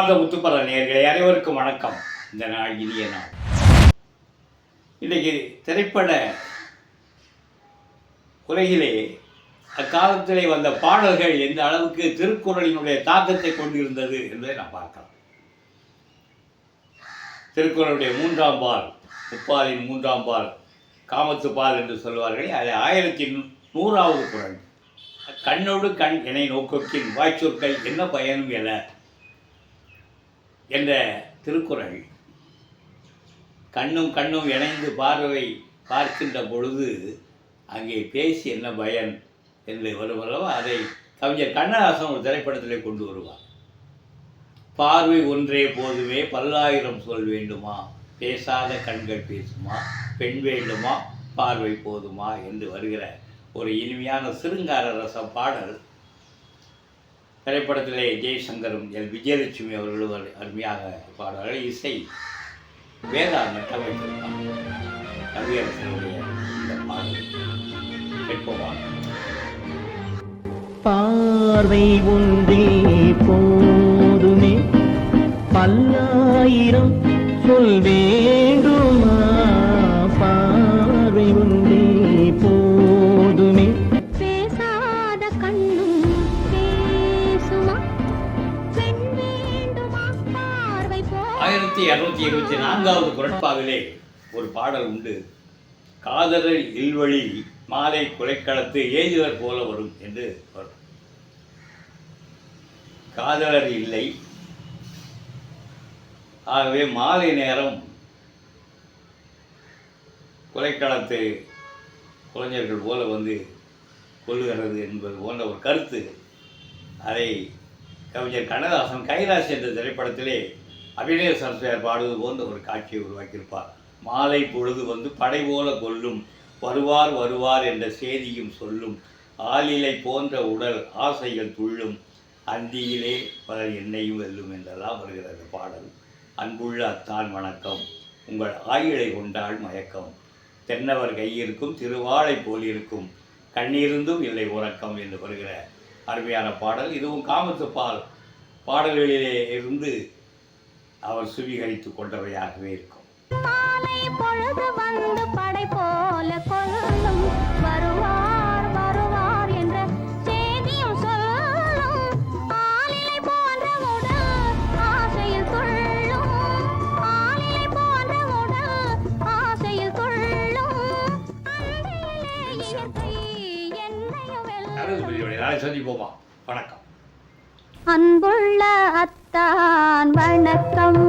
அன்பார்ந்த முத்துப்பல நேர்களை அனைவருக்கும் வணக்கம். இந்த நாள் இனிய நாள். இன்றைக்கு திரைப்பட உலகிலே அக்காலத்திலே வந்த பாடல்கள் எந்த அளவுக்கு திருக்குறளினுடைய தாக்கத்தை கொண்டிருந்தது என்பதை நாம் பார்க்கலாம். திருக்குறளுடைய மூன்றாம் பால் முப்பாலின் மூன்றாம் பால் காமத்து பால் என்று சொல்வார்களே அது ஆயிரத்தி நூறாவது குரல். கண்ணோடு கண் என்னை நோக்கத்தின் வாய்ச்சொற்கள் என்ன பயனும் என என்ற திருக்குறள். கண்ணும் கண்ணும் இணைந்து பார்வை பார்க்கின்ற பொழுது அங்கே பேசி என்ன பயன் என்று வருவல்லவா அதை கவிஞர் கண்ணதாசன் ஒரு திரைப்படத்திலே கொண்டு வருவார். பார்வை ஒன்றே போதுமே பல்லாயிரம் சொல் வேண்டுமா? பேசாத கண்கள் பேசுமா? பெண் வேண்டுமா? பார்வை போதுமா? என்று வருகிற ஒரு இனிமையான சிருங்கார ரச பாடல் திரைப்படத்திலே ஜெய்சங்கரும் எல். விஜயலட்சுமி அவர்களும் அருமையாக பாடுவார்கள். இசை வேதா மெட்டமைத்திருப்பார் கவியரசனுடைய இந்த பாடல் கேட்போமா பார்வை ஒன்றே போதுமே. பல்லாயிரம் சொல்வே ஆயிரத்தி இரநூத்தி இருபத்தி நான்காவது குரட்பாவிலே ஒரு பாடல் உண்டு. காதலர் இல்வழி மாலை குலைக்களத்து ஏதுவர் போல வரும் என்று வரும். காதலர் இல்லை. ஆகவே மாலை நேரம் குலைக்களத்து குழந்தைகள் போல வந்து கொள்ளுகிறது என்பது போன்ற ஒரு கருத்து. அதை கவிஞர் கண்ணதாசன் கைலாஸ் என்ற திரைப்படத்திலே அபிநய சரஸ்வதியார் பாடுவது போன்ற ஒரு காட்சியை உருவாக்கியிருப்பார். மாலை பொழுது வந்து படை போல கொல்லும் வருவார் வருவார் என்ற செய்தியும் சொல்லும் ஆளிலை போன்ற உடல் ஆசைகள் துள்ளும் அந்தியிலே பலர் என்னையும் வெல்லும் என்றெல்லாம் வருகிறது பாடல். அன்புள்ள அத்தான் வணக்கம். உங்கள் ஆயிலை கொண்டால் மயக்கம். தென்னவர் கையிருக்கும் திருவாளை போல் இருக்கும் கண்ணிருந்தும் இல்லை உறக்கம் என்று வருகிற அருமையான பாடல். இதுவும் காமத்துப்பால் பாடல்களிலே இருந்து அவர் சுவீகரித்து கொண்டவையாகவே இருக்கும். சந்திப்போமா? வணக்கம். அன்புள்ள தான் வணக்கம்.